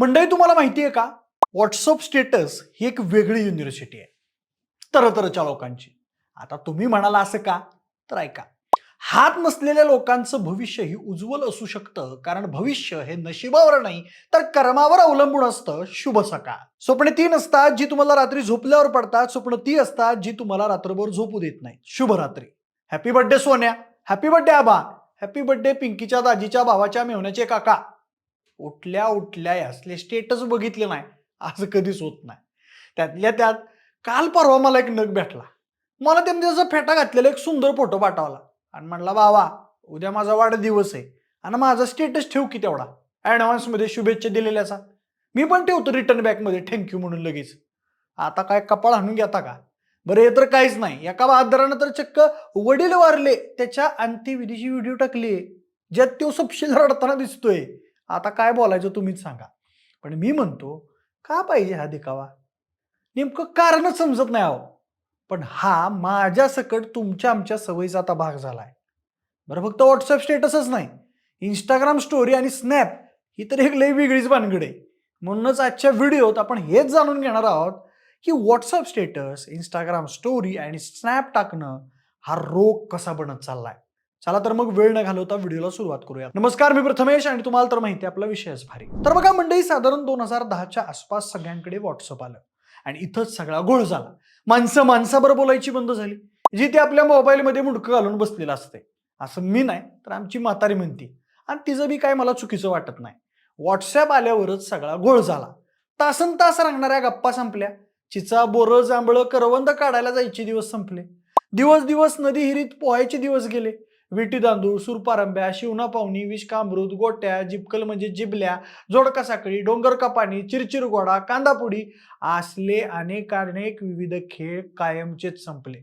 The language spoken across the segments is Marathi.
मंडळी तुम्हाला माहिती आहे का? व्हॉट्सअप स्टेटस ही एक वेगळी युनिव्हर्सिटी आहे. तरतरच्या लोकांची. आता तुम्ही म्हणाला असं का? तर ऐका. हात नसलेल्या लोकांचं भविष्य ही उज्ज्वल असू शकतं कारण भविष्य हे नशिबावर नाही तर कर्मावर अवलंबून असतं शुभ सकाळ. स्वप्ने ती नसतात जी तुम्हाला रात्री झोपल्यावर पडतात. स्वप्न ती असतात जी तुम्हाला रात्रभर झोपू देत नाही. शुभ रात्री. हॅपी बर्थडे सोन्या. हॅपी बर्थडे आबा. हॅपी बर्थडे पिंकीच्या दाजीच्या भावाच्या मेवण्याचे काका. उठल्या उठल्या असले स्टेटस बघितले नाही. असं कधीच होत नाही. त्यातल्या त्यात काल परवा मला एक नग भेटला. मला त्यांनी त्याचा फेटा घातलेला एक सुंदर फोटो पाठवला. आणि म्हणला बाबा उद्या माझा वाढदिवस आहे. आणि माझा स्टेटस ठेव की तेवढा. ॲडव्हान्समध्ये शुभेच्छा दिलेल्याचा. मी पण ठेवतो रिटर्न बॅकमध्ये थँक्यू म्हणून लगेच. आता काय कपाळ आणून घेता का? बरं हे तर काहीच नाही. एका बहादरानं तर चक्क वडील वारले. त्याच्या अंत्यविधीची व्हिडिओ टाकली ज्यात तो सपशील रडताना दिसतोय. आता काय बोलायचं तुम्हीच सांगा. पण मी म्हणतो का पाहिजे हा दिखावा? नेमकं कारणच समजत नाही अहो. पण हा माझ्या सकट तुमच्या आमच्या सवयीचा आता भाग झाला आहे बरं फक्त व्हॉट्सअप स्टेटसच नाही. इंस्टाग्राम स्टोरी आणि स्नॅप ही तर एक लई वेगळीच भानगड आहे. म्हणूनच आजच्या व्हिडिओत आपण हेच जाणून घेणार आहोत की व्हॉट्सअप स्टेटस इंस्टाग्राम स्टोरी आणि स्नॅप टाकणं हा रोग कसा बनत चाललाय. चला तर मग वेळ न घालवता व्हिडिओला सुरुवात करूया. नमस्कार मी प्रथमेश आणि तुम्हाला तर माहिती आहे आपला विषयच भारी. तर बघा मंडळी साधारण दोन हजार दहाच्या आसपास सगळ्यांकडे व्हॉट्सअप आलं आणि इथंच सगळा गोळ झाला. माणसं माणसाबरोबर बोलायची बंद झाली. जी ती आपल्या मोबाईलमध्ये मुडकं घालून बसलेलं असते. असं मी नाही तर आमची म्हातारी म्हणती. आणि तिचं बी काय मला चुकीचं वाटत नाही. व्हॉट्सॲप आल्यावरच सगळा गोळ झाला. तासन तास रंगणाऱ्या गप्पा संपल्या. चिचा बोरं जांभळं करवंद काढायला जायचे दिवस संपले. दिवस दिवस नदी हिरीत पोहायचे दिवस गेले. विटी तांदूळ सुरपारंब्या शिवना पाहुणी विषकामृत गोट्या जिपकल म्हणजे जिबल्या जोडका साखळी डोंगर कपाणी चिरचिर गोडा कांदापुडी असले अनेक अनेक विविध खेळ कायमचेच संपले.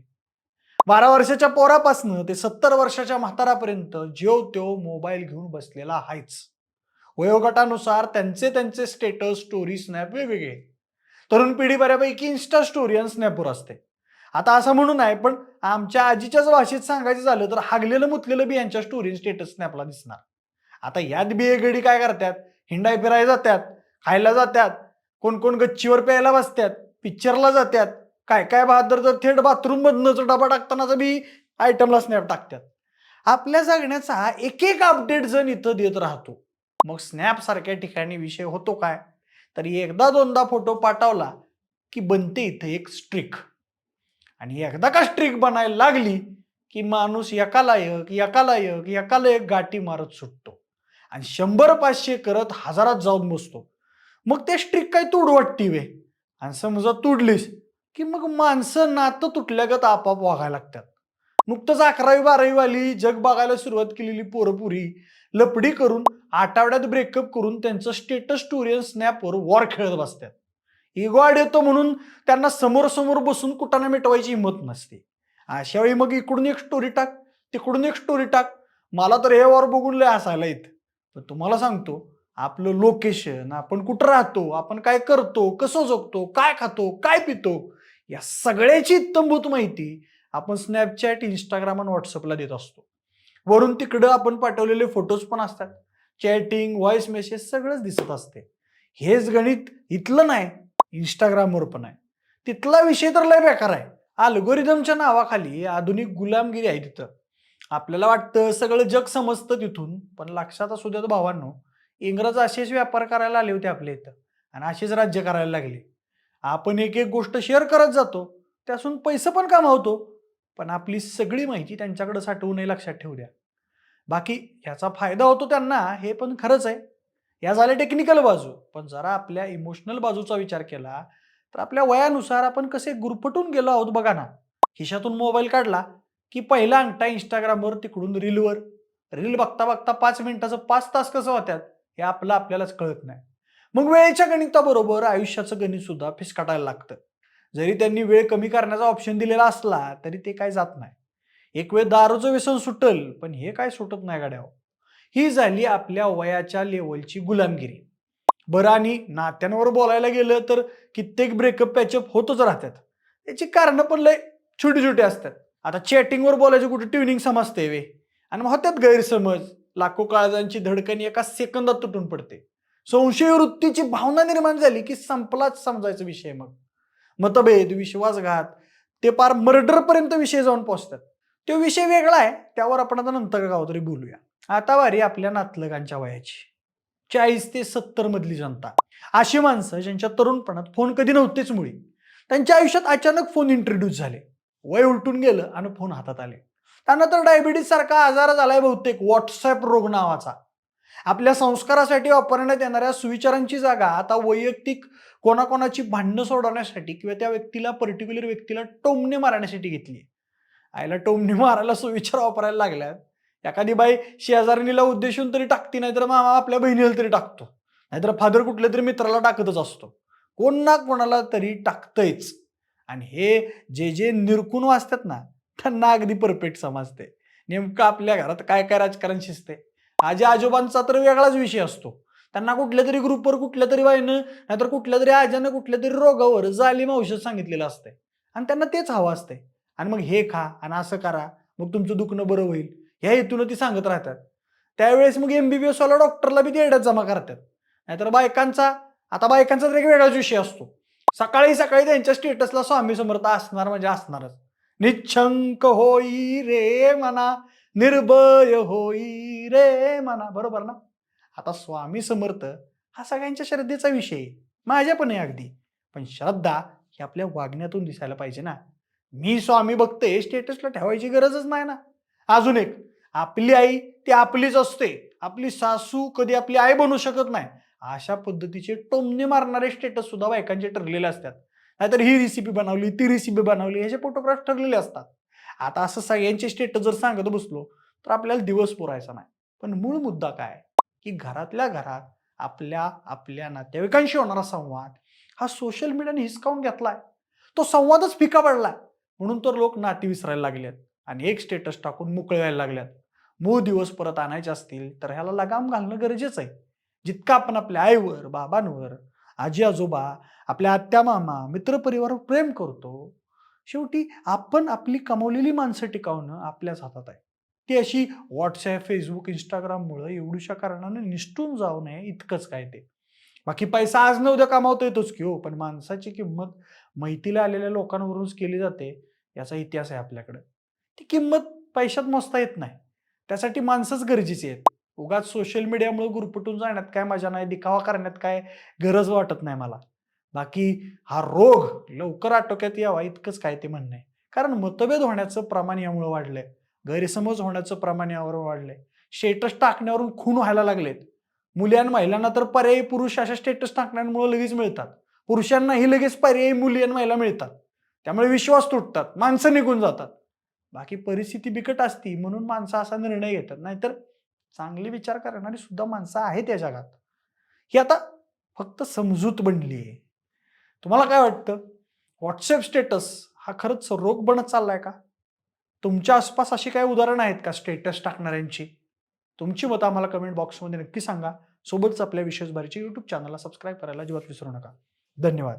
बारा वर्षाच्या पोरापासनं ते सत्तर वर्षाच्या म्हातारापर्यंत जेव त्यो मोबाईल घेऊन बसलेला आहेच. वयोगटानुसार त्यांचे त्यांचे स्टेटस स्टोरी स्नॅप वेगवेगळे. तरुण पिढी बऱ्यापैकी इन्स्टा स्टोरी आणि स्नॅपवर असते. आता असं म्हणून आहे पण आमच्या आजीच्याच भाषेत सांगायचं झालं तर हागलेलं मुतलेलं बी यांच्या स्टोरी स्टेटस स्नॅपला दिसणार. आता यात बी गडी काय करतात हिंडाय फिरायला जातात खायला जातात कोण कोण गच्चीवर प्यायला बसतात पिक्चरला जातात काय काय बहादर तर थेट बाथरूम मधनच डबा टाकतानाचा बी आयटमला स्नॅप टाकतात आपल्या जगण्याचा एक एक अपडेट जण इथं देत राहतो. मग स्नॅप सारख्या ठिकाणी विषय होतो काय? तर एकदा दोनदा फोटो पाठवला की बनते इथं एक स्ट्रिक आणि एकदा का स्ट्रिक बनायला लागली की माणूस एका लायक एका लायक एका लायक गाठी मारत सुटतो. आणि शंभर पाचशे करत हजारात जाऊन बसतो. मग ते स्ट्रिक काय तूड वाटती वे आणि समजा तुडलीस की मग माणसं नातं तुटल्यागत आपाप वागायला लागतात. नुकतंच अकरावी बारावीवाली जग बघायला सुरुवात केलेली पोरपुरी लपडी करून आठवड्यात ब्रेकअप करून त्यांचं स्टेटस स्टोरी स्नॅपवर वॉर खेळत बसतात. इगो येतो म्हणून त्यांना समोर समोर बसून कुठाना मिटवायची हिंमत नसते. अशा वेळी मग इकडून एक स्टोरी टाक तिकडून एक स्टोरी टाक. मला तर हे वर बघून लय असायला येत. पण तुम्हाला सांगतो आपलं लोकेशन आपण कुठं राहतो आपण काय करतो कसं जगतो काय खातो काय पितो या सगळ्याची इत्तमभूत माहिती आपण स्नॅपचॅट इंस्टाग्राम आणि व्हॉट्सअपला देत असतो. वरून तिकडं आपण पाठवलेले फोटोज पण असतात. चॅटिंग व्हॉइस मेसेज सगळंच दिसत असते. हेच गणित इथलं नाही इंस्टाग्रामवर पण आहे. तिथला विषय तर लय बेकार आहे. अल्गोरिदमच्या नावाखाली आधुनिक गुलामगिरी आहे तिथं. आपल्याला वाटतं सगळं जग समजतं तिथून पण लक्षात असू द्या भावांनो इंग्रज असेच व्यापार करायला आले होते आपल्या इथं आणि असेच राज्य करायला लागले. आपण एक एक गोष्ट शेअर करत जातो त्यातून पैसे पण कमावतो पण आपली सगळी माहिती त्यांच्याकडे साठवूनही लक्षात ठेवू द्या. बाकी ह्याचा फायदा होतो त्यांना हे पण खरंच आहे. या झाल्या टेक्निकल बाजू. पण जरा आपल्या इमोशनल बाजूचा विचार केला तर आपल्या वयानुसार आपण कसे गुरफटून गेलो आहोत बघा ना. खिशातून मोबाईल काढला की पहिला अंगठा इंस्टाग्रामवर तिकडून रीलवर. रील बघता बघता पाच मिनिटाचं पाच तास कसं होत्यात? हे आपलं आपल्यालाच कळत नाही. मग वेळेच्या गणिताबरोबर आयुष्याचं गणित सुद्धा फिसकाटायला लागतं. जरी त्यांनी वेळ कमी करण्याचा ऑप्शन दिलेला असला तरी ते काय जात नाही. एक वेळ दारूचं व्यसन सुटल पण हे काय सुटत नाही गाड्यावर. ही झाली आपल्या वयाच्या लेवलची गुलामगिरी. बरं आणि नात्यांवर बोलायला गेलं तर कित्येक ब्रेकअप पॅचअप होतच राहतात. त्याची कारणं पण लय छोटी छोटी असतात. आता चॅटिंगवर बोलायची कुठे ट्युनिंग समजते वे. आणि मग होत्यात गैरसमज. लाखो काळजांची धडकणी एका सेकंदात तुटून पडते. संशय वृत्तीची भावना निर्माण झाली की संपलाच समजायचा विषय मग. मतभेद विश्वासघात ते पार मर्डर पर्यंत विषय जाऊन पोहोचतात तो विषय वेगळा आहे. त्यावर आपण आता नंतर का तरी बोलूया. आता वारी आपल्या नातलगांच्या वयाची. चाळीस ते सत्तर मधली जनता. अशी माणसं ज्यांच्या तरुणपणात फोन कधी नव्हतेच मुळी. त्यांच्या आयुष्यात अचानक फोन इंट्रोड्यूस झाले. वय उलटून गेलं आणि फोन हातात आले. त्यांना तर डायबिटीस सारखा आजार झालाय बहुतेक व्हॉट्सअप रोग नावाचा. आपल्या संस्कारासाठी वापरण्यात येणाऱ्या सुविचारांची जागा आता वैयक्तिक कोणाकोणाची भांडणं सोडवण्यासाठी किंवा त्या व्यक्तीला पर्टिक्युलर व्यक्तीला टोमणे मारण्यासाठी घेतली आईला टोमणे मारायला सुविचार वापरायला लागल्यात. एखादी बाई शेजारणीला उद्देशून तरी टाकती नाहीतर मामा आपल्या बहिणीला तरी टाकतो. नाहीतर फादर कुठल्या तरी मित्राला टाकतच असतो. कोण ना कोणाला तरी टाकतंयच. आणि हे जे जे निरकून वाचतात ना त्यांना अगदी परफेक्ट समजते. नेमकं आपल्या घरात काय काय राजकारण शिजते आजी आजोबांचा तर वेगळाच विषय असतो. त्यांना कुठल्या तरी ग्रुपवर कुठल्या तरी बाईनं नाहीतर कुठल्या तरी आजानं कुठल्या तरी रोगावर जालीम औषध सांगितलेलं असतंय. आणि त्यांना तेच हवं असतंय. आणि मग हे खा आणि असं करा. मग तुमचं दुखणं बरं होईल. ह्या हेतून ती सांगत राहतात. त्यावेळेस मग एमबीबीएस वाला डॉक्टरला बी तेरड्यात जमा करतात. नाहीतर बायकांचा आता बायकांचा तर एक वेगळाच विषय असतो. सकाळी सकाळी त्यांच्या स्टेटसला स्वामी समर्थ असणार म्हणजे असणारच. निच्छंक होई रे मना निर्भय होई रे मना. बरोबर ना? आता स्वामी समर्थ हा सगळ्यांच्या श्रद्धेचा विषय आहे. माझ्या पण आहे अगदी. पण श्रद्धा ही आपल्या वागण्यातून दिसायला पाहिजे ना. मी स्वामी बघते स्टेटसला ठेवायची गरजच नाही ना. अजून एक. आपली आई ती आपलीच असते. आपली सासू कधी आपली आई बनू शकत नाही. अशा पद्धतीचे टोमणे मारणारे स्टेटस सुद्धा बायकांचे ठरलेले असतात. नाहीतर ही रेसिपी बनवली ती रेसिपी बनवली ह्याचे फोटोग्राफ ठरलेले असतात. आता असं सगळ्यांचे स्टेटस जर सांगत बसलो तर आपल्याला दिवस पुरायचा नाही. पण मूळ मुद्दा काय की घरातल्या घरात आपल्या आपल्या नातेवाईकांशी होणारा संवाद हा सोशल मीडियाने हिसकावून घेतलाय. तो संवादच फिका पडलाय. म्हणून तर लोक नाती विसरायला लागलेत. आणि एक स्टेटस टाकून मोकळे व्हायला लागल्यात. मूळ दिवस परत आणायचे असतील तर ह्याला लगाम घालणं गरजेचं आहे. जितकं आपण आपल्या आईवर बाबांवर आजी आजोबा आपल्या आत्या मामा मित्रपरिवारावर प्रेम करतो शेवटी आपण आपली कमवलेली माणसं टिकावणं आपल्याच हातात आहे. ती अशी व्हॉट्सॲप फेसबुक इंस्टाग्राममुळं एवढ्याशा कारणानं निष्ठून जाऊ नये इतकंच काय ते. बाकी पैसा आज न उद्या कमावता येतोच की हो पण माणसाची किंमत माहितीला आलेल्या लोकांवरूनच केली जाते याचा इतिहास आहे आपल्याकडं. ती किंमत पैशात मोजता येत नाही. त्यासाठी माणसंच गरजेची आहेत. उगाच सोशल मीडियामुळे गुरपटून जाण्यात काय मजा नाही दिखावा करण्यात काय गरज वाटत नाही मला. बाकी हा रोग लवकर आटोक्यात यावा इतकंच काय ते म्हणणं आहे. कारण मतभेद होण्याचं प्रमाण यामुळे वाढलंय. गैरसमज होण्याचं प्रमाण यावर वाढलंय. स्टेटस टाकण्यावरून खून व्हायला लागलेत. मुली आणि महिलांना तर पर्यायी पुरुष अशा स्टेटस टाकण्यामुळे लगेच मिळतात. पुरुषांनाही लगेच पर्यायी मुली आणि महिला मिळतात. त्यामुळे विश्वास तुटतात. माणसं निघून जातात. बाकी परिस्थिती बिकट असती म्हणून माणसं असा निर्णय घेतात. नाहीतर चांगले विचार करणारी सुद्धा माणसं आहेत या जगात. ही आता फक्त समजूत बनली आहे. तुम्हाला काय वाटतं? व्हॉट्सअप स्टेटस हा खरंच रोग बनत चाललाय का? तुमच्या आसपास अशी काही उदाहरणं आहेत का स्टेटस टाकणाऱ्यांची? तुमची मतं आम्हाला कमेंट बॉक्समध्ये नक्की सांगा. सोबतच आपल्या विशेष बारीच्या यूट्यूब चॅनलला सबस्क्राईब करायला अजिबात विसरू नका. धन्यवाद.